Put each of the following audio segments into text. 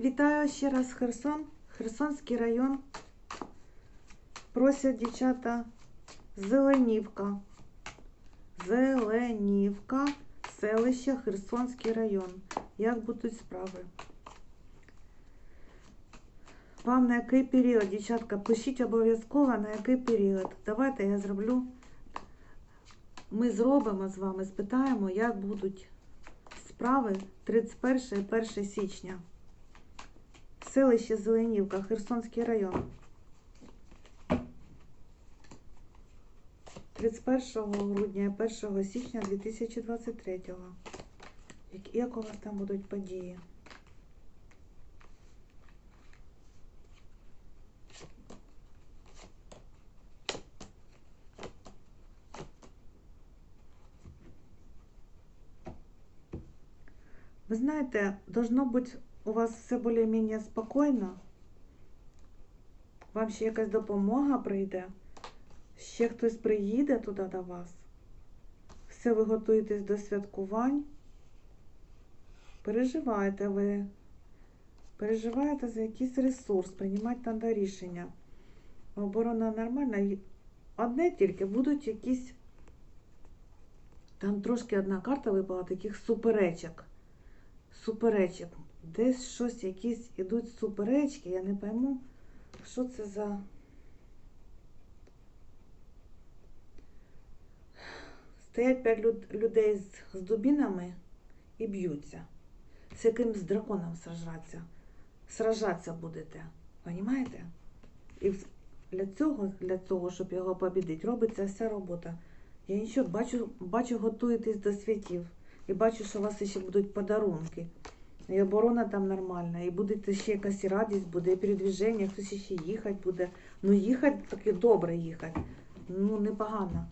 Вітаю ще раз Херсон, Херсонський район. Просять дівчата Зеленівка. Зеленівка, селище Херсонський район. Як будуть справи? Вам на який період, дівчатка, пишіть обов'язково на який період. Давайте я зроблю. Ми зробимо з вами, спитаємо, як будуть справи 31 і 1 січня. Селище Зеленівка, Херсонський район. 31 грудня і 1 січня 2023. Як, у вас там будуть події? Вы знаете, должно быть у вас все більш-менш спокійно. Вам ще якась допомога прийде. Ще хтось приїде туди до вас. Все ви готуєтесь до святкувань. Переживаєте ви. Переживаєте за якийсь ресурс, приймати треба рішення. Оборона нормальна. Одне тільки будуть якісь. Там трошки одна карта випала таких суперечок. Суперечок. Десь щось, якісь ідуть суперечки, я не пойму, що це за. Стоять п'ять люд- людей з, з дубінами і б'ються. З якимсь драконом сражаться. Сражатися будете. Понімаєте? І для цього, для того, щоб його побідити, робиться вся робота. Я нічого бачу, бачу, готуєтесь до святів. І бачу, що у вас ще будуть подарунки. І оборона там нормальна, і буде ще якась радість, буде і передвіження, хтось ще їхати буде. Ну їхати таки добре їхати. Ну, непогано.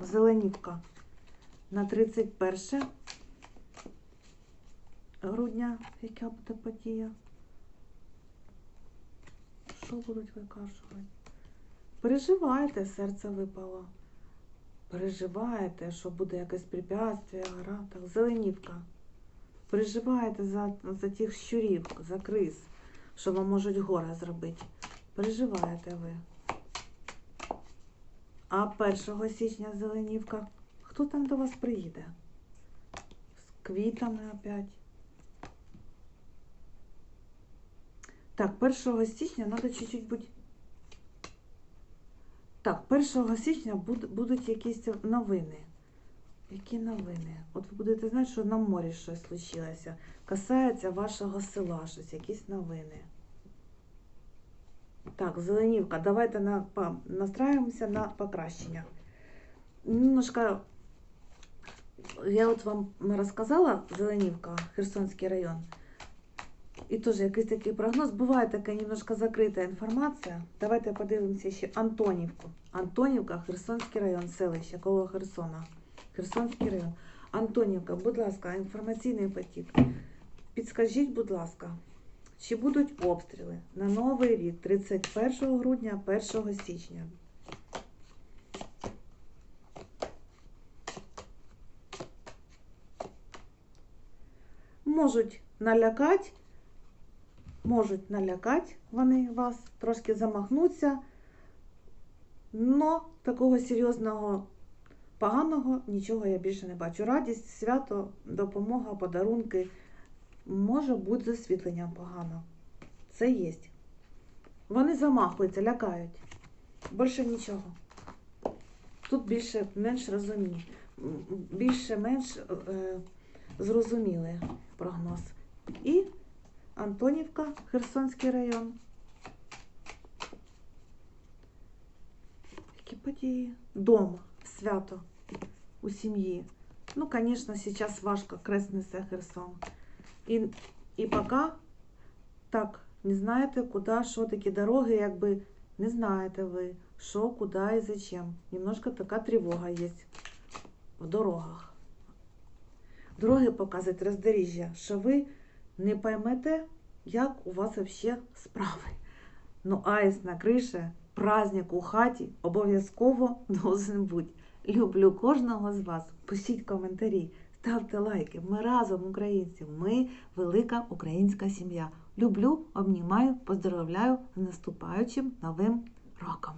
Зеленівка на 31 грудня, яка буде подія. Що будуть викажувати? Переживаєте, серце випало. Переживаєте, що буде якесь препятствие, гора. Так, Зеленівка. Переживаєте за, за тих щурів, за криз, що вам можуть горе зробити. Переживаєте ви. А 1 січня Зеленівка. Хто там до вас приїде? З квітами опять. Так, 1 січня треба чуть-чуть бути. Так, 1 січня будуть якісь новини. Які новини? От ви будете знати, що на морі щось случилося. Касається вашого села, щось, якісь новини. Так, Зеленівка, давайте на, по, настраиваемся на покращення. Немножко, я от вам розказала, Зеленівка, Херсонський район. І теж якийсь такий прогноз. Буває така немножко закрита інформація. Давайте подивимося ще Антонівку. Антонівка, Херсонський район, селище коло Херсона. Херсонський район. Антонівка, будь ласка, інформаційний потік. Підскажіть, будь ласка, чи будуть обстріли на Новий рік 31 грудня, 1 січня? Можуть налякати, можуть налякати вони вас, трошки замахнуться, но такого серйозного поганого нічого я більше не бачу. Радість, свято, допомога, подарунки. Може бути з освітленням погано. Це є. Вони замахуються, лякають. Більше нічого. Тут більше менш розумні. Більше-менш е, зрозумілий прогноз. І Антонівка, Херсонський район. Які події? Дома, свято у сім'ї. Ну, звісно, зараз важко несе Херсон. І, і поки так не знаєте, куди, що такі дороги, якби не знаєте ви, що, куди і зачем. Немножко така тривога є в дорогах. Дороги показують роздоріжжя, що ви не поймете, як у вас взагалі справи. Ну, аїст на криші, праздник у хаті обов'язково должен бути. Люблю кожного з вас. Пишіть коментарі, ставте лайки. Ми разом, українці. Ми велика українська сім'я. Люблю, обнімаю, поздравляю з наступаючим новим роком.